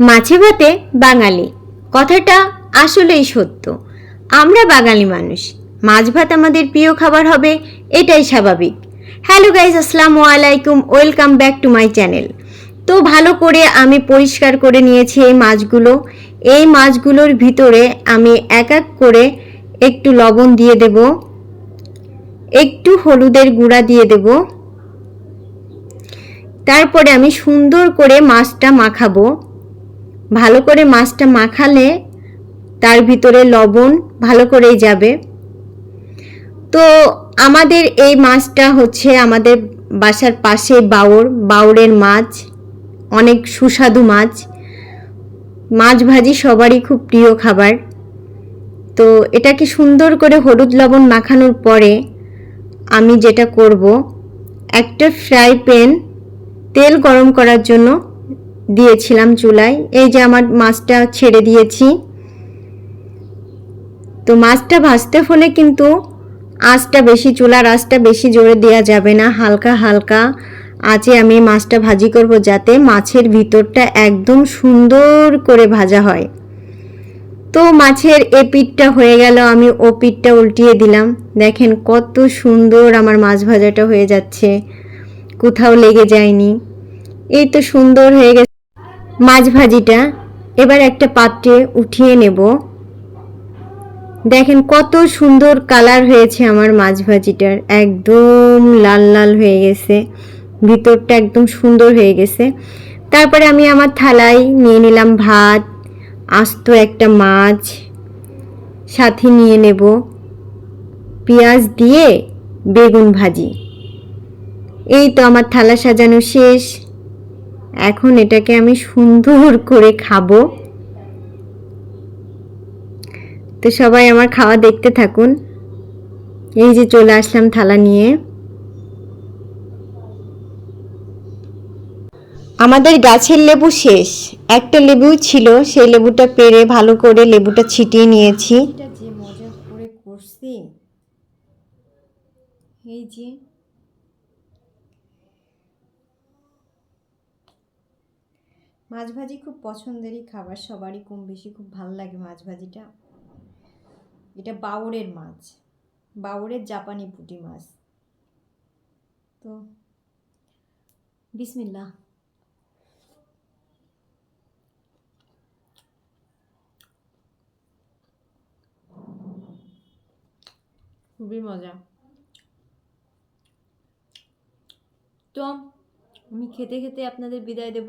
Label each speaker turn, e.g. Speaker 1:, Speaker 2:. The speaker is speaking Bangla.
Speaker 1: মাছে ভাতে বাঙালি। কথাটা আসলেই সত্য। আমরা বাঙালি মানুষ। মাছ ভাত আমাদের প্রিয় খাবার হবে, এটাই স্বাভাবিক। হ্যালো গাইজ আসসালামু আলাইকুম welcome back to my channel তো ভালো করে আমি পরিষ্কার করে নিয়েছি এই মাছগুলো। এই মাছগুলোর ভিতরে আমি এক এক করে একটু লবণ দিয়ে দেব। একটু হলুদের গুঁড়া দিয়ে দেব। তারপরে আমি সুন্দর করে মাছটা মাখাবো। ভালো করে মাছটা মাখালে তার ভিতরে লবণ ভালো করেই যাবে। তো আমাদের এই মাছটা হচ্ছে আমাদের বাসার পাশে বাউর। বাউরের মাছ অনেক সুস্বাদু মাছ। মাছ ভাজি সবারই খুব প্রিয় খাবার। তো এটাকে সুন্দর করে হলুদ লবণ মাখানোর পরে আমি যেটা করব, একটা ফ্রাই প্যান তেল গরম করার জন্য দিয়েছিলাম চুলায়। এই যে আমার মাছটা ছেড়ে দিয়েছি। তো মাছটা ভাজতে হলে কিন্তু আঁচটা বেশি, চুলার আঁচটা বেশি জোরে দেওয়া যাবে না। হালকা হালকা আঁচে আমি মাছটা ভাজি করব যাতে মাছের ভিতরটা একদম সুন্দর করে ভাজা হয়। তো মাছের এ পিঠটা হয়ে গেল, আমি ও পিঠটা উল্টিয়ে দিলাম। দেখেন কত সুন্দর আমার মাছ ভাজাটা হয়ে যাচ্ছে। কোথাও লেগে যায়নি। এই তো সুন্দর হয়ে গেছে। মাছ ভাজিটা এবার একটা পাত্রে উঠিয়ে নেব। দেখেন কত সুন্দর কালার হয়েছে আমার মাছ ভাজিটার একদম লাল লাল হয়ে গেছে। ভিতরটা একদম সুন্দর হয়ে গেছে। তারপরে আমি আমার থালায় নিয়ে নিলাম ভাত, আস্ত একটা মাছ, সাথে নিয়ে নেব পেঁয়াজ দিয়ে বেগুন ভাজি। এই তো আমার থালা সাজানো শেষ। এখন এটাকে আমি সুন্দর করে খাব। তো সবাই আমার খাওয়া দেখতে থাকুন। এই যে চলে আসলাম থালা নিয়ে। আমাদের গাছের লেবু শেষ। একটা লেবু ছিল, সেই লেবুটা পেরে ভালো করে লেবুটা ছিটিয়ে নিয়েছি। এই যে মাছ ভাজি খুব পছন্দেরই খাবার, সবারই কম বেশি খুব ভালো লাগে মাছ ভাজিটা এটা বাউরের মাছ বাউরের জাপানি পুঁটি মাছ। তো বিসমিল্লা খুবই মজা। তো আমি খেতে খেতে আপনাদের বিদায় দেব।